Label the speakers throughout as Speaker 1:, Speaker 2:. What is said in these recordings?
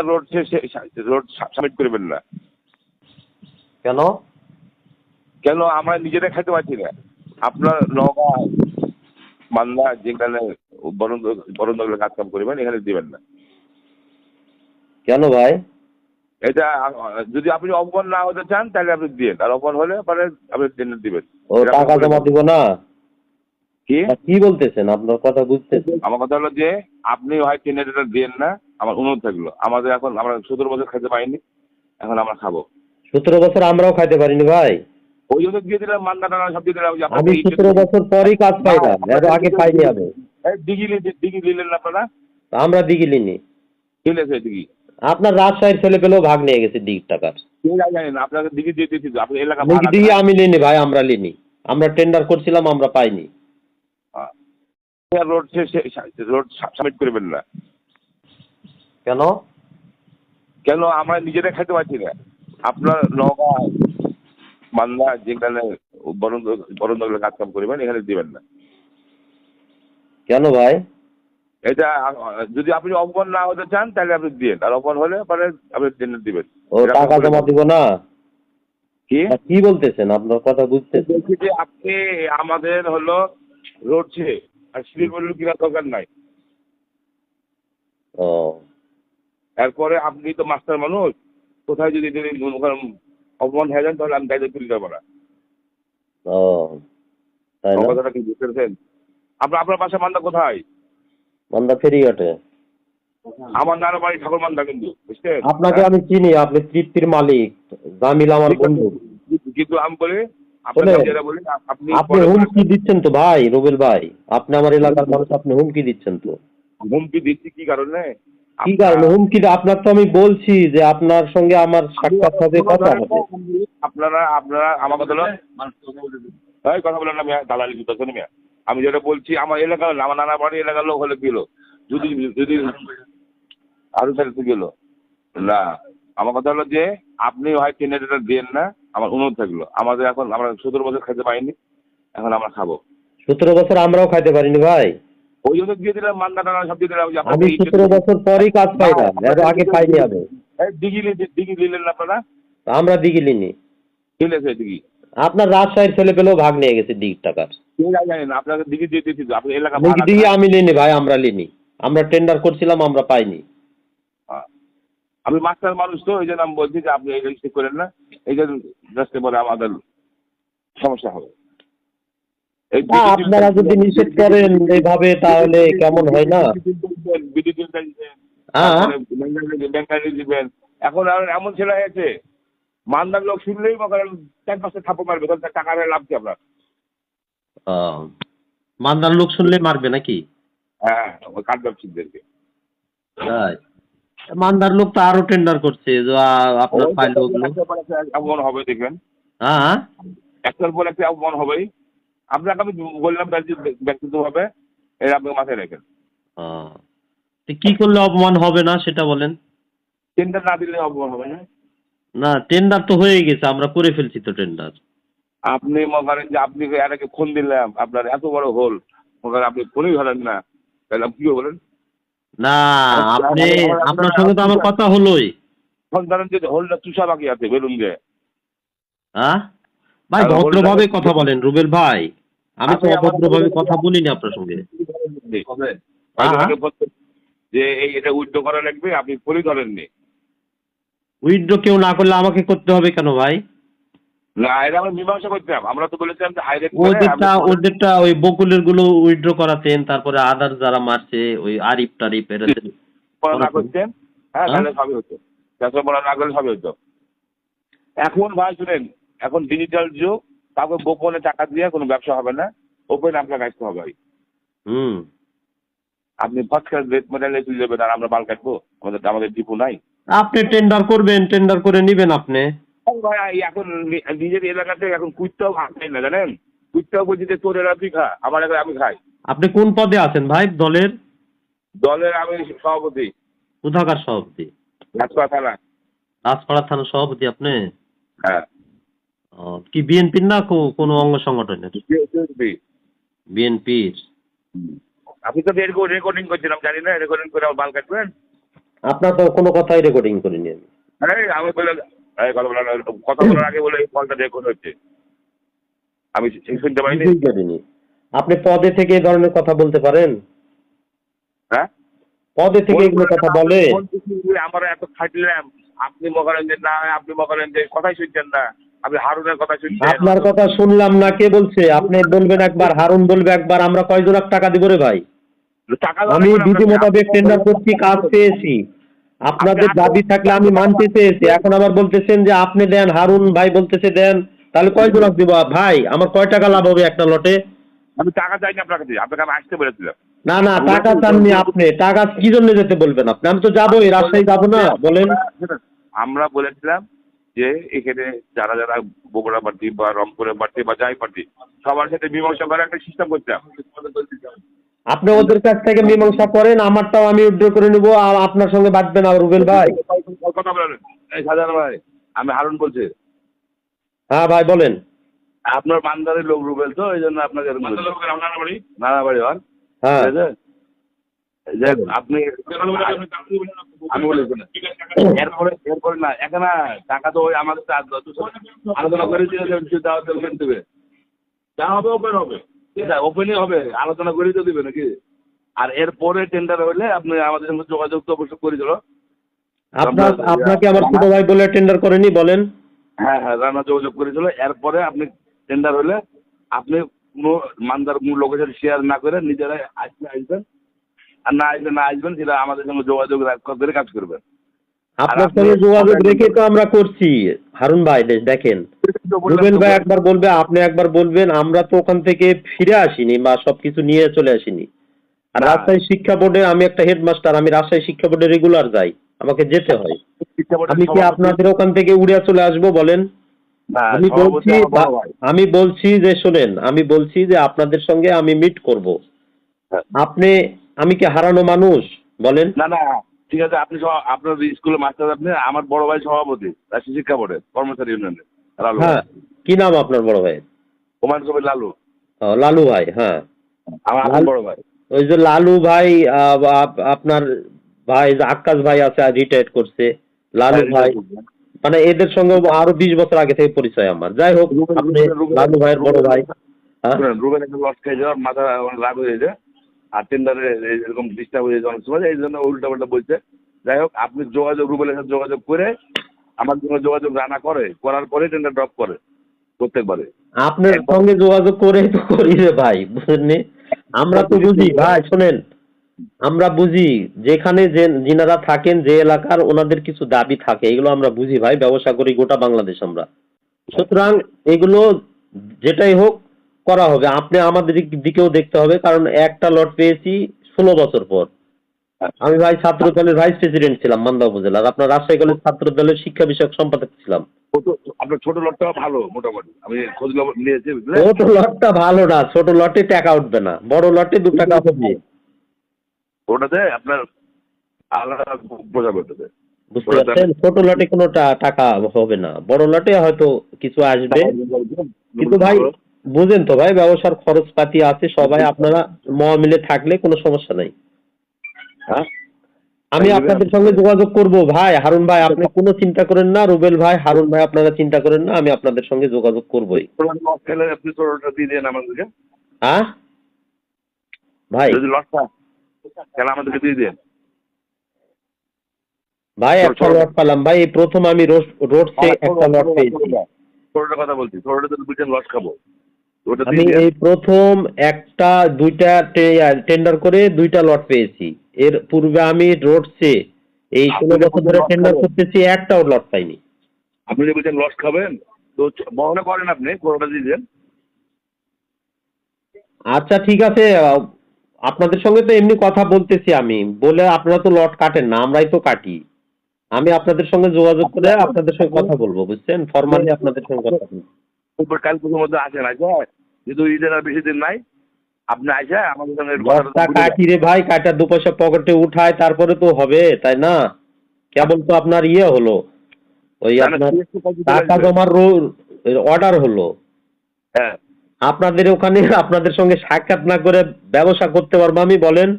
Speaker 1: Road road submit করবেন না।
Speaker 2: কেন?
Speaker 1: কেন? আমরা নিজেরা খেতে পারছি না। আপনার মালদা যেখানে বরন্দ বরন্দগুলো কাজ কাম করবেন এখানে দিবেন না।
Speaker 2: কেন ভাই?
Speaker 1: এটা যদি আপনি অপমান না হতে চান তাহলে আপনি দিন আর অপমান হলে পরে আপনি দিবেন।
Speaker 2: টাকা জমা দিব না?
Speaker 1: কি?
Speaker 2: কি বলতেছেন? আপনার কথা বুঝতেছেন
Speaker 1: আমার কথা হলো যে আপনি হয় টেন্ডারটা দিন না আমার অনুরোধ থাকল। আমাদের এখন আমরা সতেরো বছর খেতে পাইনি এখন আমরা খাব।
Speaker 2: সতেরো বছর আমরাও খাইতে পারিনি ভাই।
Speaker 1: ওই জন্য দিয়ে দিলাম মান্দা টানা সব দিয়ে দিলাম
Speaker 2: আমি সতেরো বছর পরই কাজ পাইলাম এর আগে আমি।
Speaker 1: নিলেন না আপনারা?
Speaker 2: আমরা
Speaker 1: দিঘি
Speaker 2: আপনার রাজশাহীর ছেলে পেলেও ভাগ নিয়ে গেছে দিক টাকার।
Speaker 1: আপনাকে দিঘি দিয়ে দিয়েছি আপনি এলাকা।
Speaker 2: আমি নিনি ভাই আমরা লিনি। আমরা টেন্ডার করছিলাম আমরা পাইনি।
Speaker 1: রোড রোড সাবমিট করবেন না।
Speaker 2: কেন?
Speaker 1: কেন? আমরা নিজেরা খেতে পারছি না। আপনার নওগাঁ মালদা যেখানে বরন্দ বরন্দগুলো কাজ কাম করবেন এখানে দিবেন না।
Speaker 2: কেন ভাই?
Speaker 1: এটা যদি আপনি অপমান না হতে চান তাহলে আপনি দিন আর অপমান হলে পরে আপনি টেন্ডার দিবেন।
Speaker 2: ও টাকা জমা দিব না?
Speaker 1: কি?
Speaker 2: কি বলতেছেন? আপনার কথা
Speaker 1: বুঝতে যে আপনি আমাদের হলো রোড আর বলুন কিনা দরকার নাই।
Speaker 2: ও।
Speaker 1: এরপরে আপনি তো মাস্টার মানুষ কোথায় যদি যদি মনে অপমান হয়ে যান তাহলে আমি দায়িত্ব তুলে যাব না।
Speaker 2: ও
Speaker 1: আমার
Speaker 2: না?
Speaker 1: কথাটা কি বুঝতে পেরেছেন? আপনার আপনার বাসা মান্দা কোথায়?
Speaker 2: মন্দা ফেরিঘাটে।
Speaker 1: আমার নানা বাড়ি ঠাকুর মান্দা কিন্তু বুঝছেন?
Speaker 2: আপনাকে আমি চিনি আপনি তৃপ্তির মালিক জামিল আমার বন্ধু।
Speaker 1: কিন্তু আমি বলি আপনি
Speaker 2: হুমকি দিচ্ছেন তো ভাই রুবেল ভাই। আপনি আমার এলাকার মানুষ আপনি হুমকি দিচ্ছেন তো।
Speaker 1: হুমকি দিচ্ছি কি কারণে?
Speaker 2: কি কারণে? হুমকি আপনার তো আমি বলছি যে আপনার সঙ্গে আমার সাক্ষাৎ হবে কথা হবে।
Speaker 1: আপনারা আপনারা আমার কথা হলো এই কথা বলেন না দালালি জুতা মিয়া। আমি যেটা বলছি আমার এলাকার আমার নানা বাড়ি এলাকার লোক হলে গেল যদি যদি আরও তাহলে গেল। না। আমার কথা হলো যে আপনি হয় টেন্ডারটা দেন না আমার অনুরোধ থাকল। আমাদের এখন আমরা সতেরো বছর খেতে পাইনি এখন আমরা খাব।
Speaker 2: সতেরো বছর আমরাও খাইতে পারিনি ভাই।
Speaker 1: ওই জন্য দিয়ে দিলাম মান্দা টানা সব দিয়ে দিলাম
Speaker 2: আমি সতেরো বছর পরই কাজ পাইলাম এর আগে পাইনি আমি।
Speaker 1: দিঘি দিঘি নিলেন আপনারা?
Speaker 2: আমরা দিগিলিনি
Speaker 1: দিলেছে দিঘি
Speaker 2: আপনার রাজশাহীর ছেলে পেলেও ভাগ নিয়ে গেছে দিক টাকার।
Speaker 1: আপনাকে দিঘি দিয়ে দিয়েছি আপনি এলাকা দেন।
Speaker 2: আমি লিনি ভাই আমরা লিনি। আমরা টেন্ডার করছিলাম আমরা পাইনি।
Speaker 1: আমি মাস্টার মানুষ তো এই জন্য আমি বলছি যে আপনি এই ঠিক করেন না। এই জন্য রাস্তে পরে আমাদের সমস্যা হবে।
Speaker 2: আপনারা যদি নিষেধ করেন এইভাবে তাহলে কেমন হয় না?
Speaker 1: এখন আর এমন ছেলে হয়েছে মান্দার লোক শুনলেই চার পাঁচটা থাপ্পড় মারবে তখন তার টাকা লাভ কি আপনার?
Speaker 2: মান্দার লোক শুনলে মারবে নাকি?
Speaker 1: হ্যাঁ ওই কাঠ ব্যবসায়ীদেরকে
Speaker 2: তাই? মান্দার লোক তো আরও টেন্ডার করছে যে আপনার ফাইল
Speaker 1: হবে দেখবেন।
Speaker 2: হ্যাঁ
Speaker 1: একটার পর একটা হবেই। আপনাকে আমি বললাম ব্যক্তিগতভাবে এটা আপনি মাথায় রাখেন
Speaker 2: তো কি করলে অপমান হবে না সেটা বলেন।
Speaker 1: টেন্ডার না দিলে অপমান হবে না।
Speaker 2: না টেন্ডার তো হয়ে গেছে আমরা করে ফেলছি তো টেন্ডার
Speaker 1: আপনি মনে করেন যে আপনি এটাকে ফোন দিলাম আপনার এত বড় হোল মনে করেন আপনি ফোনই ধরেন না। তাহলে আপনি কি বলেন?
Speaker 2: না আপনি আপনার সঙ্গে তো আমার কথা হলোই।
Speaker 1: ফোন ধরেন যে হোলটা চুষা বাকি আছে বেলুন দিয়ে
Speaker 2: হ্যাঁ ভাই ভদ্রভাবে কথা বলেন রুবেল ভাই। আমি তো অভদ্রভাবে কথা বলিনি আপনার সঙ্গে।
Speaker 1: যে এই এটা উইথড্র করা লাগবে আপনি ফোনই ধরেননি।
Speaker 2: উইথড্র কেউ না করলে আমাকে করতে হবে কেন ভাই?
Speaker 1: না এটা আমরা মীমাংসা করতাম আমরা তো বলেছিলাম যে হাইরেট
Speaker 2: ওদেরটা ওদেরটা ওই বকুলেরগুলো উইথড্র করাতেন তারপরে আদার যারা মারছে ওই আরিফ টারিফ এরা
Speaker 1: না করতেন? হ্যাঁ
Speaker 2: হ্যাঁ?
Speaker 1: তাহলে সবই হতো। চাষা পড়া না করলে সবই হতো। এখন ভাই শুনেন এখন ডিজিটাল যুগ তারপর গোপনে টাকা দিয়ে কোনো ব্যবসা হবে না ওপেন আপনাকে আসতে হবে
Speaker 2: হুম।
Speaker 1: আপনি ফার্স্ট ক্লাস রেট তুলে দেবেন আর আমরা মাল কাটবো? আমাদের আমাদের ডিপো নাই।
Speaker 2: আপনি টেন্ডার করবেন টেন্ডার করে নিবেন আপনি।
Speaker 1: ভাই এখন নিজের এলাকাতে এখন কুইটটাও খাই না জানেন? কুইটটাও বলছি যে তোর এলাকা তুই খা আমার এলাকায় আমি খাই।
Speaker 2: আপনি কোন পদে আছেন ভাই? দলের?
Speaker 1: দলের আমি সভাপতি।
Speaker 2: কোথাকার সভাপতি?
Speaker 1: রাজপা থানা।
Speaker 2: রাজপাড়া থানার সভাপতি আপনি?
Speaker 1: হ্যাঁ।
Speaker 2: কি বিএনপির না কোনো অঙ্গ সংগঠনের? বিএনপির।
Speaker 1: আপনি তো রেকর্ডিং করছেন আমি জানি না রেকর্ডিং করে আমার মাল কাটবেন?
Speaker 2: আপনার তো কোনো কথাই রেকর্ডিং করিনি আমি।
Speaker 1: আমি বলে কথা বলার কথা বলার আগে বলে কলটা রেকর্ড হচ্ছে। আমি শুনতে পাইনি।
Speaker 2: আপনি পদে থেকে এই ধরনের কথা বলতে পারেন?
Speaker 1: হ্যাঁ?
Speaker 2: পদে থেকে এগুলো কথা বলে।
Speaker 1: আমরা এত খাটলাম আপনি যে না আপনি যে কথাই শুনছেন না আপনি হারুনের কথা শুনছেন।
Speaker 2: আপনার কথা শুনলাম না কে বলছে? আপনি বলবেন একবার হারুন বলবে একবার আমরা কয়জন টাকা দিব রে ভাই?
Speaker 1: টাকা
Speaker 2: আমি বিধি মোতাবেক টেন্ডার করছি কাজ পেয়েছি। আপনাদের দাবি থাকলে আমি মানতে চেয়েছি। এখন আবার বলতেছেন যে আপনি দেন হারুন ভাই বলতেছে দেন তাহলে কয় জন দিব? ভাই আমার কয় টাকা লাভ হবে একটা লটে?
Speaker 1: আমি টাকা চাইনি আপনার কাছে আপনাকে আমি আসতে বলেছিলাম।
Speaker 2: না না টাকা চাননি আপনি। টাকা কি জন্য যেতে বলবেন আপনি? আমি তো যাবোই রাজশাহী যাব না বলেন।
Speaker 1: আমরা বলেছিলাম যে এখানে যারা যারা বগুড়া পার্টি বা রংপুরের পার্টি বা যাই পার্টি সবার সাথে মীমাংসা করে একটা সিস্টেম করতাম।
Speaker 2: আপনি ওদের কাছ থেকে মীমাংসা করেন আমারটাও আমি উইথড্র করে নেব আর আপনার সঙ্গে বাঁচবে না রুবেল ভাই
Speaker 1: কথা বলেন এই সাজান ভাই আমি হারুন বলছি
Speaker 2: হ্যাঁ ভাই বলেন
Speaker 1: আপনার বান্দারের লোক রুবেল তো এই জন্য আপনাকে। নানাবাড়ি হন
Speaker 2: হ্যাঁ
Speaker 1: আপনি আমি বলি এরপরে এরপরে না এখানে টাকা তো ওই আমাদের আলোচনা করে দিয়ে দেওয়া দেবে যা হবে ওপেন হবে ওপেনই হবে আলোচনা করেই তো দিবে নাকি? আর এরপরে টেন্ডার হলে আপনি আমাদের সঙ্গে যোগাযোগ তো অবশ্যই করে দিল।
Speaker 2: আপনার আপনাকে আমার ছোট ভাই বলে টেন্ডার করেনি বলেন।
Speaker 1: হ্যাঁ হ্যাঁ রান্না যোগাযোগ করেছিল এরপরে আপনি টেন্ডার হলে আপনি কোনো মানদার কোনো লোকের সাথে শেয়ার না করে নিজেরাই আসলে আসবেন। আর না আসলে না আসবেন সেটা আমাদের সঙ্গে যোগাযোগ করে কাজ করবেন।
Speaker 2: আপনার সঙ্গে যোগাযোগ রেখে তো আমরা করছি। হারুন ভাই দেখেন। রুবেল ভাই একবার বলবে আপনি একবার বলবেন আমরা তো ওখান থেকে ফিরে আসিনি বা সবকিছু নিয়ে চলে আসিনি। আর রাজশাহী শিক্ষা বোর্ডে আমি একটা হেডমাস্টার আমি রাজশাহী শিক্ষা বোর্ডে রেগুলার যাই আমাকে যেতে হয়। আমি কি আপনাদের ওখান থেকে উড়ে চলে আসব বলেন? আমি বলছি। আমি বলছি যে শোনেন আমি বলছি যে আপনাদের সঙ্গে আমি মিট করব।
Speaker 1: হ্যাঁ।
Speaker 2: আপনি আমি কি হারানো মানুষ? বলেন।
Speaker 1: না না ঠিক আছে আপনি আপনার স্কুলের মাস্টার আপনি আমার বড় ভাই সভাপতি রাষ্ট্রীয় শিক্ষা বোর্ডে কর্মচারী ইউনিয়নে লালু
Speaker 2: হ্যাঁ কি নাম আপনার বড় ভাই
Speaker 1: হুমায়ুন কবির লালু।
Speaker 2: লালু ভাই হ্যাঁ।
Speaker 1: আমার বড় ভাই।
Speaker 2: ওই যে লালু ভাই আপনার ভাই আকাশ ভাই আছে রিটায়ার করছে। লালু
Speaker 1: হ্যাঁ,
Speaker 2: ভাই মানে এদের সঙ্গে আরও বিশ বছর আগে থেকে পরিচয় আমার। যাই হোক আপনি লালু ভাইয়ের বড় ভাই হ্যাঁ।
Speaker 1: একটা লস খেয়ে যাওয়ার মাথা রাগ হয়ে যায় আর টেন্ডারে এরকম ডিস্টার্ব হয়ে যায় অনেক সময় এই জন্য উল্টা পাল্টা বলছে। যাই হোক আপনি যোগাযোগ রুবেলের সাথে যোগাযোগ করে আমার সঙ্গে যোগাযোগ রানা করে করার পরে টেন্ডার ড্রপ করে প্রত্যেকবারে।
Speaker 2: আপনার সঙ্গে যোগাযোগ করে তো করি রে ভাই বুঝলেন আমরা তো বুঝি ভাই শোনেন আমরা বুঝি যেখানে যে যিনারা থাকেন যে এলাকার ওনাদের কিছু দাবি থাকে এগুলো আমরা বুঝি ভাই ব্যবসা করি গোটা বাংলাদেশ আমরা। সুতরাং এগুলো যেটাই হোক করা হবে। আপনি আমাদের দিকেও দেখতে হবে কারণ একটা লট পেয়েছি ষোলো বছর পর। আমি ভাই ছাত্র দলের ভাইস প্রেসিডেন্ট ছিলাম মান্দা উপজেলার। আপনার রাজশাহী কলেজ ছাত্র দলের শিক্ষা বিষয়ক সম্পাদক ছিলাম।
Speaker 1: আপনার ছোট লটটাও ভালো মোটামুটি। আমি খোঁজ নিয়েছি
Speaker 2: ছোট লটটা ভালো না ছোট লটে টাকা উঠবে না। বড় লটে দু টাকা হবে
Speaker 1: ওটাতে আপনার আলাদা বোঝা করতে
Speaker 2: বুঝতে পারছেন? ছোট লটে কোনো টাকা হবে না। বড় লটে হয়তো কিছু আসবে। কিন্তু ভাই বুঝেন তো ভাই ব্যবসার খরচপাতি আছে সবাই আপনারা মহামিলে থাকলে কোনো সমস্যা নাই।
Speaker 1: হ্যাঁ?
Speaker 2: আমি আপনাদের সঙ্গে যোগাযোগ করব ভাই। হারুন ভাই আপনি কোনো চিন্তা করেন না। রুবেল ভাই হারুন ভাই আপনারা চিন্তা করেন না। আমি আপনাদের সঙ্গে যোগাযোগ করবই।
Speaker 1: আপনি ছোটটা দিয়ে দেন আমাদেরকে।
Speaker 2: হ্যাঁ? ভাই।
Speaker 1: যদি লসটা খেলে আমাদেরকে দিয়ে দেন।
Speaker 2: ভাই একটা লট পেলাম। ভাই এই প্রথম আমি রোডসে একটা লট পেয়েছি।
Speaker 1: ছোটটা কথা বলছি। ছোটটা তো বুঝছেন লস খাব ওটা
Speaker 2: আমি এই প্রথম একটা দুইটা টেন্ডার করে দুইটা লট পেয়েছি। এর পূর্বে আমি রোডসে এই ষোলো বছর ধরে টেন্ডার করতেছি একটাও লট পাইনি।
Speaker 1: আপনি যে বলছেন লস খাবেন তো বহনা করেন আপনি কোনোটা দিয়ে
Speaker 2: আচ্ছা ঠিক আছে আপনাদের সঙ্গে তো এমনি কথা বলতেছি আমি। বলে আপনারা তো লট কাটেন না আমরাই তো কাটি। আমি আপনাদের সঙ্গে যোগাযোগ করে আপনাদের সঙ্গে কথা বলব বুঝছেন? ফর্মালি আপনাদের সঙ্গে কথা বলব।
Speaker 1: কাল মধ্যে আসেন আছে যেহেতু ঈদের আর বেশি দিন নাই আপনি আসে আমাদের সঙ্গে যান।
Speaker 2: কাটি রে ভাই কাটা দু পয়সা পকেটে উঠায় তারপরে তো হবে তাই না? কেবল তো আপনার ইয়ে হলো। ওই আপনার টাকা জমার অর্ডার হলো।
Speaker 1: হ্যাঁ।
Speaker 2: আপনাদের ওখানে আপনাদের সঙ্গে সাক্ষাৎ না করে ব্যবসা করতে পারব আমি বলেন।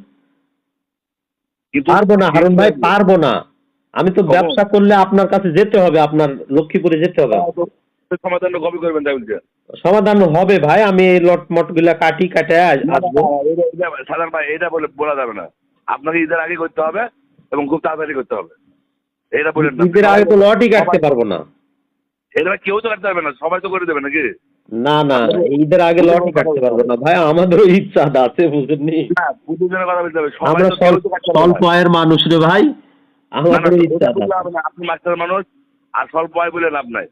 Speaker 2: পারব না হারুন ভাই পারব না। আমি তো ব্যবসা করলে আপনার কাছে যেতে হবে আপনার লক্ষ্মীপুরে যেতে হবে।
Speaker 1: সমাধান কবে করবেন তাই
Speaker 2: সমাধান হবে ভাই আমি এই গুলা কাটি কাটে আসব।
Speaker 1: সাধারণ ভাই এটা বলে বলা যাবে না। আপনাকে ঈদের আগে করতে হবে এবং খুব তাড়াতাড়ি করতে হবে। এটা বলেন না।
Speaker 2: ঈদের আগে তো লটই কাটতে পারব না।
Speaker 1: এটা কেউ তো কাটতে পারবে না সবাই তো করে দেবে নাকি?
Speaker 2: না না ঈদের আগে লটই কাটতে পারব না। ভাই আমাদেরও ইচ্ছা আছে বুঝেননি। আমরা স্বল্প আয়ের মানুষ রে ভাই। আমাদেরও ইচ্ছা।
Speaker 1: আপনি মাস্টার মানুষ আর স্বল্প আয় বলে লাভ নাই।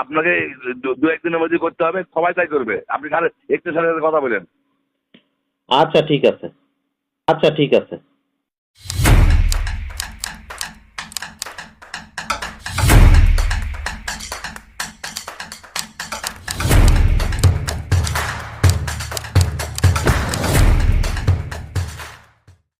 Speaker 1: আপনাকে দু- একদিনের মধ্যে করতে হবে, সবাই তাই করবে। আপনি খালি একটু সাথে কথা বলেন।
Speaker 2: আচ্ছা ঠিক আছে। আচ্ছা ঠিক আছে।